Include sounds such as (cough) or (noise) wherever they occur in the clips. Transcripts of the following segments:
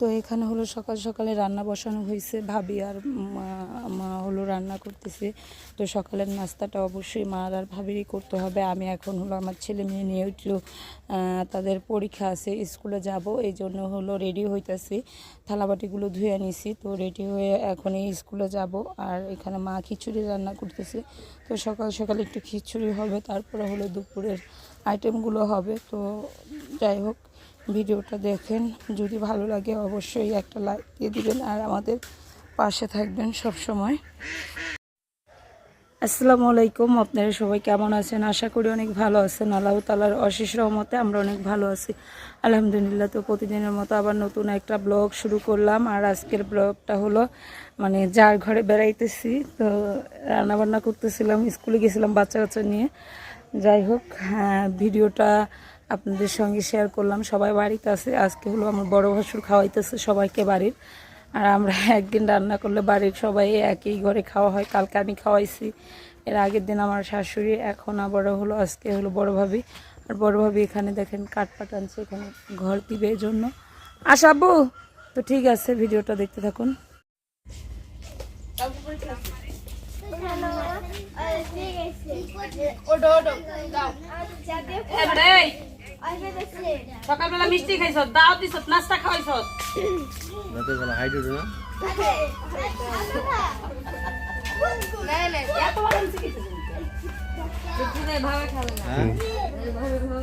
তো এখানে হলো সকাল সকালে রান্না বসানো হয়েছে। ভাবি আর মা হলো রান্না করতেছে। তো সকালের নাস্তাটা অবশ্যই মা আর ভাবিরই করতে হবে। আমি এখন হলো আমার ছেলে মেয়ে নিয়ে উঠল তাদের পরীক্ষা আছে, স্কুলে যাব। এই জন্য হলো রেডি হইতেছি। থালাবাটিগুলো ধুয়ে নিছি। তো রেডি হয়ে এখন এই স্কুলে যাব। আর এখানে মা খিচুড়ি রান্না করতেছে। তো সকাল সকাল একটু খিচুড়ি হবে, তারপরে হলো দুপুরের আইটেমগুলো হবে। তো যাই হোক ভিডিওটা দেখেন। যদি ভালো লাগে অবশ্যই একটা লাইক দিয়ে দিবেন আর আমাদের পাশে থাকবেন সব সময় আসসালামু আলাইকুম, আপনারা সবাই কেমন আছেন? আশা করি অনেক ভালো আছেন। আল্লাহ তালার অশেষ রহমতে আমরা অনেক ভালো আছি। আলহামদুলিল্লাহ তো প্রতিদিনের মতো আবার নতুন একটা ব্লগ শুরু করলাম। আর আজকের ব্লগটা হলো মানে যার ঘরে বেড়াইতেছি, তো রান্নাবান্না করতেছিলাম, স্কুলে গেছিলাম বাচ্চা কাচ্চা নিয়ে। যাই হোক হ্যাঁ ভিডিওটা আপনাদের সঙ্গে শেয়ার করলাম। সবাই বাড়িতে আছে। আজকে হলো আমার বড় ভাসুর খাওয়াইতেছে সবাইকে বাড়ির। আর আমরা (laughs) একদিন রান্না করলে বাড়ির সবাই একই ঘরে খাওয়া হয়। কালকে আমি খাওয়াইছি। এর আগের দিন আমার শাশুড়ি এখন আবার হলো আজকে হলো বড় ভাবি। আর বড় ভাবি এখানে দেখেন কাঠ পাট আনছে এখানে ঘর দিবে এই জন্য আসাবো তো ঠিক আছে ভিডিওটা দেখতে থাকুন। সকালবেলা মিষ্টি খাইছ দাও দিছ নাস্তা খাওয়াইছ রাতের বেলা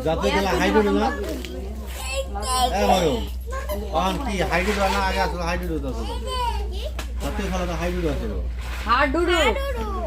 না বেলা হাইড্রোড না এ ভালো অন কি হাইড্রোড না আগে আসলে রাতের বেলা তো হাডুডু হাডুডু আবার এই না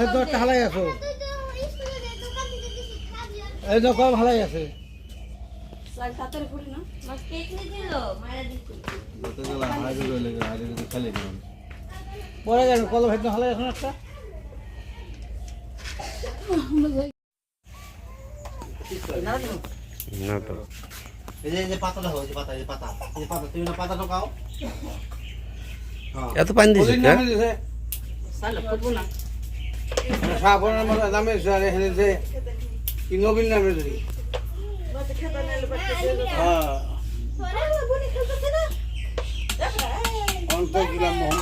হেতো একটা হালাই আছো। এই তো কলম হালাই আছে। পরে গেল কলম হেতো হালাই আছে না একটা? না তো এই যে এই যে পাতাটা হয় যে পাতা যে পাতা পাতা তুমি না পাতা ঢোকাও হ্যাঁ এত পানি দিছে ওদিন সাফরের মতো দিছে আর এখানে যে কি নবীন নামে দিছে হ্যাঁ। অন্ত দিলাম মোহন।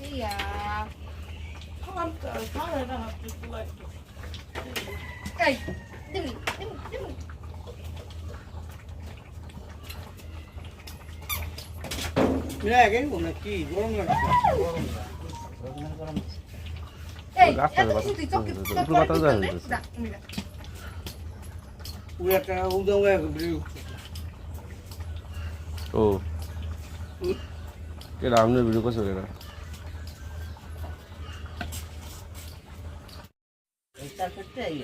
মিলা আগে না কি গরম লাগে গাছটা উপরে বাতাস যায় না পুরো একটা উদম হয়ে গেছে ও। কেডা আমনে ভিডিও করছ কেডা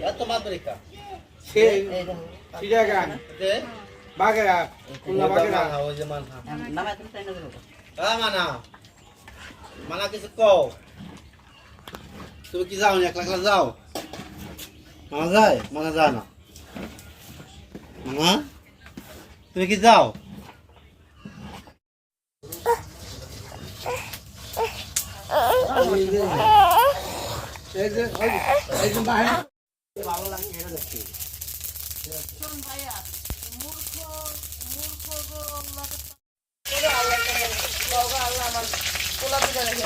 এত মাত্রিকা সে চিড়িয়াখান যে বাগেরা খুলনা বাগেরা ওই যে মানা হ্যাঁ মানা মানা কিছু কও তুমি কি যাও একলা একলা যাও মানা যায় মানা যায় না মানা তুমি কি যাও এই যে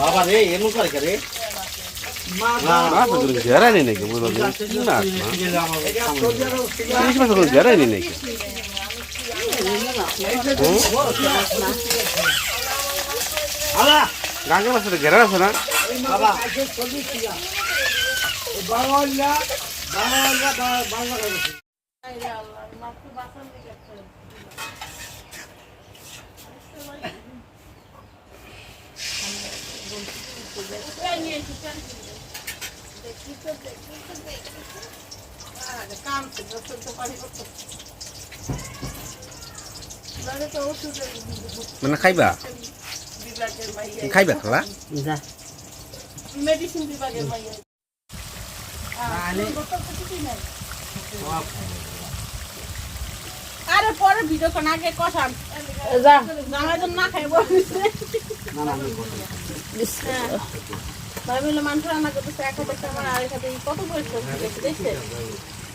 বাবা রে এমন করে করে জেরাই নাকি মাস জেরাই নাকি গাঙ্গের মাছ ঘেরা আছে না বাবা বাংলা বাংলা বাংলা বাংলা মানে খাইবা? খাইবা খালা? আরে পরে ভিডিও কোন আগে কষান। যা। না খাই বলছে ভাই মিলে মানুষ রান্না করতেছে এক হাতে আমার আরেক হাতে কত করতেছে দেখছে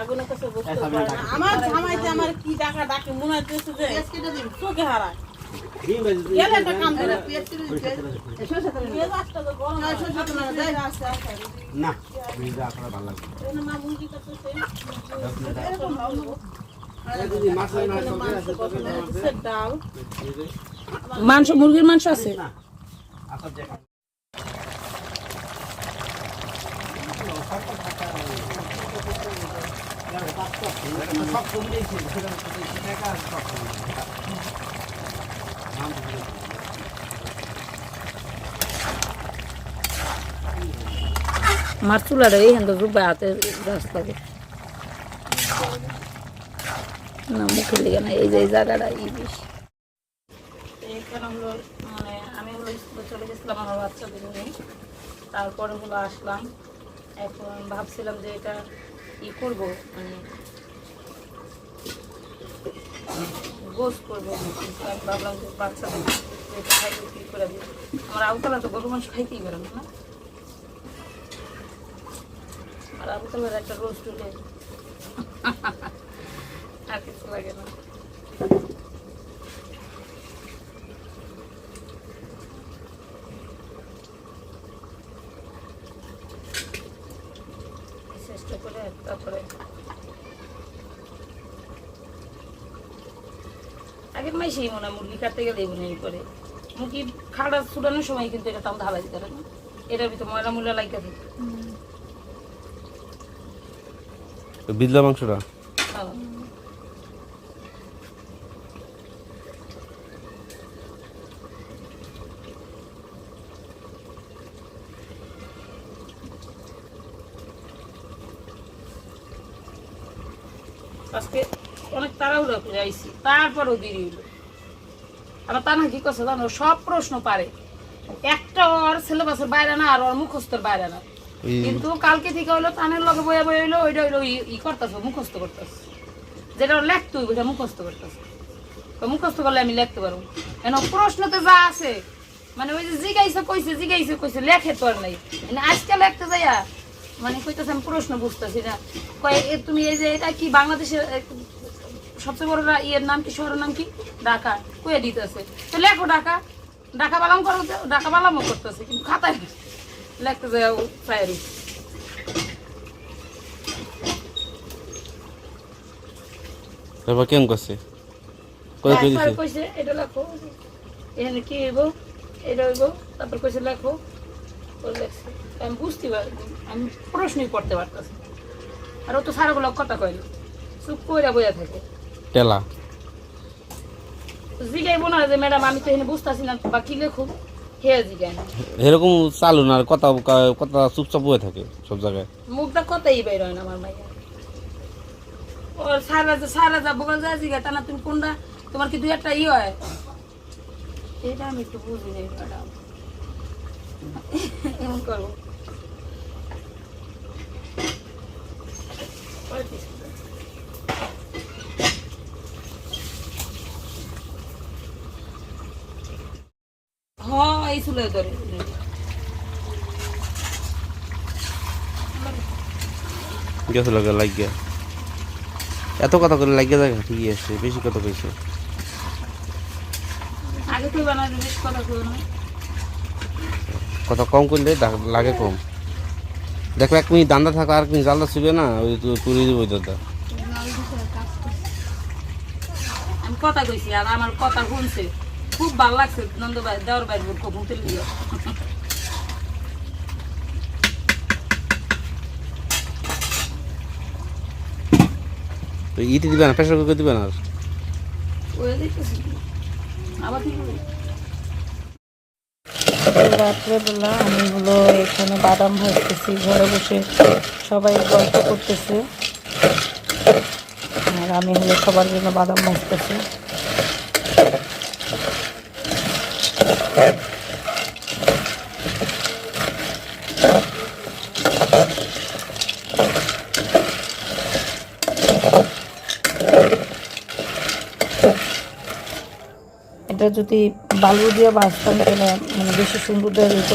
আগুনের কাছে বসতে পারে না। আমার জামাইতে আমার কি ডাকা ডাকে মনে যে চোখে হারায়। না ভালো লাগবে মাংস মুরগির মাংস আছে? যে মার চুলাটা এই হেন রূপে হাতে গাছ লাগে না লেগে না এই যে এই জায়গাটা, এই বেশি। মানে আমি চলে গেছিলাম আমার বাচ্চাদের নিয়ে। তারপরে হলো আসলাম। এখন ভাবছিলাম যে এটা ই করব মানে গোস করব। ভাবলাম যে বাচ্চাদের খাইতে কি করে আমার আউতলা তো গরু মাংস খাইতেই পারে না আর আবুতলার একটা রোজ হলে আর কিছু লাগে না চেষ্টা করে তারপরে আগের মাই সেই মনে হয় মুরগি কাটতে গেলে হয় করে মুরগি খাড়া ছুটানোর সময় কিন্তু এটা তাও ঢালা দিতে না। এটার ভিতরে ময়লা মূল্য লাগিয়ে থাকে বিদলা মাংসটা? হ্যাঁ। আজকে অনেক তাড়াহুড়ো করে আইসি তারপরও দেরি হইল। আমার তা না কি করছে জানো সব প্রশ্ন পারে। একটা ওর সিলেবাসের বাইরে না আর ওর মুখস্থের বাইরে না। কিন্তু কালকে থেকে হইল তানের লগে বয়ে বয়ে হইল ওইটা হইল ই- করতেছে মুখস্থ করতেছে। যেটা ওর লিখতে হইব ওইটা মুখস্থ করতেছে। তো মুখস্থ করলে আমি লিখতে পারব। কেন প্রশ্নতে যা আছে মানে ওই যে জিগাইছে কইছে জিগাইছে কইছে লেখে তো আর নাই। মানে আজকে লেখতে যাইয়া মানে কইতেছে আমি প্রশ্ন বুঝতেছি না। কয় তুমি এই যে এটা কি বাংলাদেশের সবচেয়ে বড় ইয়ের নাম কি? শহরের নাম কি? ঢাকা। কয়ে দিতেছে। তো লেখো ঢাকা। ঢাকা বালাম করো ঢাকা বালামও করতেছে কিন্তু খাতায় লিখতে যায় প্রায় তারপর কেমন করছে? কত করে দিছে? কইছে এটা লেখো। এখানে কি হইব? এটা হইব। তারপর কইছে লেখো। ও লেখছে। আমি বুঝতে পারি আমি প্রশ্নই করতে পারতেছি আর ও তো সারাগুলো কথা কইল চুপ কইরা বইয়া থাকে। টেলা। জিগাইবো না যে ম্যাডাম আমি তো এখানে বুঝতেছি না বা কি লেখো। হে জিগাই না এরকম চালু না আর কথা কথা চুপচাপ হয়ে থাকে সব জায়গায়। মুখটা কথাই বের হয় না আমার মাইয়া। ওর সারা যা সারা যা বগল যা জিগা তা না তুমি কোনটা তোমার কি দুই একটা ই হয়? এটা আমি একটু বুঝি নেই ম্যাডাম। এমন করব হ্যাঁ এই চুলে ধরে। গেছে লাগে লাগিয়া। এত কথা করে লাগিয়ে যায় ঠিকই আছে বেশি কথা কইছে। আগে বেশ কথা কই না। কথা কম করলে লাগে কম। দেখো এক মিনিট দান্দা থাকা আর মিনিট জালদা ছিবে না ওই তো পুরি দিব দাদা। কথা কইছি আর আমার কথা শুনছে। খুব ভালো লাগছে নন্দ ভাই দেওয়ার ভাই কখন তুলি তো ইটি দিবে না প্রেশার কুকার দিবে না আর? ওই দেখতেছি আবার কি করবি? রাত্রেবেলা আমি হলো এখানে বাদাম ভাজতেছি ঘরে বসে সবাই গল্প করতেছে। আর আমি হলো সবার জন্য বাদাম ভাজতেছি। এটা যদি বালু দিয়ে বাঁচতাম তাহলে মানে বেশি সুন্দর দেওয়া যেত।